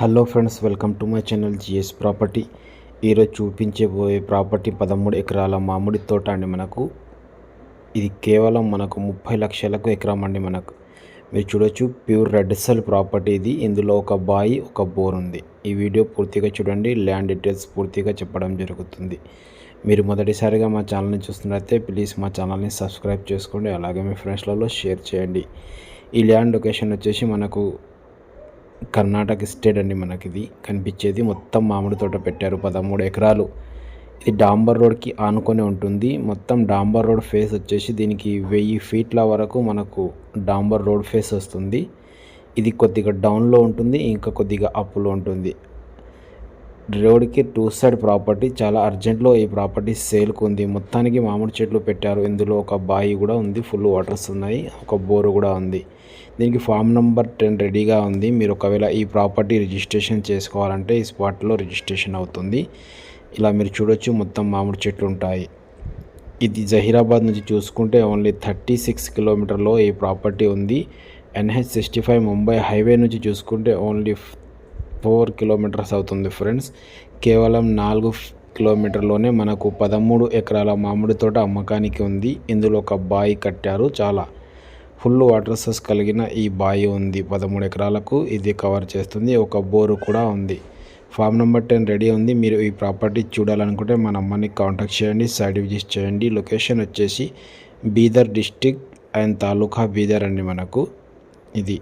Hello friends welcome to my channel GS property. ఈరోజు చూపించబోయే property పదమూడు ఎకరాల మామిడి తోట అండి మనకు. ఇది కేవలం మనకు ముప్పై లక్షలకు ఎకరం అండి మనకు. మీరు చూడొచ్చు ప్యూర్ రెడ్ సెల్ ప్రాపర్టీ ఇది. ఇందులో ఒక బాయి ఒక బోర్ ఉంది. ఈ వీడియో పూర్తిగా చూడండి ల్యాండ్ డీటెయిల్స్ పూర్తిగా చెప్పడం జరుగుతుంది. మీరు మొదటిసారిగా మా ఛానల్ని చూస్తున్నట్లయితే ప్లీజ్ మా ఛానల్ని సబ్స్క్రైబ్ చేసుకోండి అలాగే మీ ఫ్రెండ్స్లలో షేర్ చేయండి. ఈ ల్యాండ్ లొకేషన్ వచ్చేసి మనకు కర్ణాటక స్టేట్ అండి మనకి ఇది కనిపించేది మొత్తం మామిడి తోట పెట్టారు పదమూడు ఎకరాలు. ఇది డాంబర్ రోడ్కి ఆనుకొని ఉంటుంది. మొత్తం డాంబర్ రోడ్ ఫేస్ వచ్చేసి దీనికి వెయ్యి ఫీట్ల వరకు మనకు డాంబర్ రోడ్ ఫేస్ వస్తుంది. ఇది కొద్దిగా డౌన్లో ఉంటుంది ఇంకా కొద్దిగా అప్లో ఉంటుంది. రోడ్కి టూ సైడ్ ప్రాపర్టీ చాలా అర్జెంట్లో ఈ ప్రాపర్టీ సేల్కు ఉంది. మొత్తానికి మామిడి చెట్లు పెట్టారు. ఇందులో ఒక బాయి కూడా ఉంది. ఫుల్ వాటర్స్ ఉన్నాయి. ఒక బోరు కూడా ఉంది. దీనికి ఫామ్ నెంబర్ టెన్ రెడీగా ఉంది. మీరు ఒకవేళ ఈ ప్రాపర్టీ రిజిస్ట్రేషన్ చేసుకోవాలంటే ఈ స్పాట్లో రిజిస్ట్రేషన్ అవుతుంది. ఇలా మీరు చూడొచ్చు. మొత్తం మామిడి చెట్లు ఉంటాయి. ఇది జహీరాబాద్ నుంచి చూసుకుంటే ఓన్లీ థర్టీ సిక్స్ కిలోమీటర్లో ఈ ప్రాపర్టీ ఉంది. NH sixty five Mumbai highway నుంచి చూసుకుంటే ఓన్లీ ఫోర్ కిలోమీటర్స్ అవుతుంది ఫ్రెండ్స్. కేవలం నాలుగు కిలోమీటర్లోనే మనకు పదమూడు ఎకరాల మామిడి తోట అమ్మకానికి ఉంది. ఇందులో ఒక బాయి కట్టారు. చాలా ఫుల్ వాటర్ సోర్స్ కలిగిన ఈ బాయి ఉంది. పదమూడు ఎకరాలకు ఇది కవర్ చేస్తుంది. ఒక బోరు కూడా ఉంది. ఫామ్ నెంబర్ టెన్ రెడీ ఉంది. మీరు ఈ ప్రాపర్టీ చూడాలనుకుంటే మన అమ్మని కాంటాక్ట్ చేయండి. సైడ్ విజిట్ చేయండి. లొకేషన్ వచ్చేసి బీదర్ డిస్టిక్ అండ్ తాలూకా బీదర్ అండి మనకు. ఇది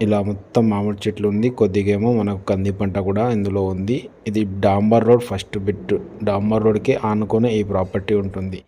ఇలా మొత్తం మామిడి చెట్లు ఉంది. కొద్దిగా ఏమో మనకు కంది పంట కూడా ఇందులో ఉంది. ఇది డాంబర్ రోడ్ ఫస్ట్ బిట్ డాంబర్ రోడ్కి ఆనుకొని ఈ ప్రాపర్టీ ఉంటుంది.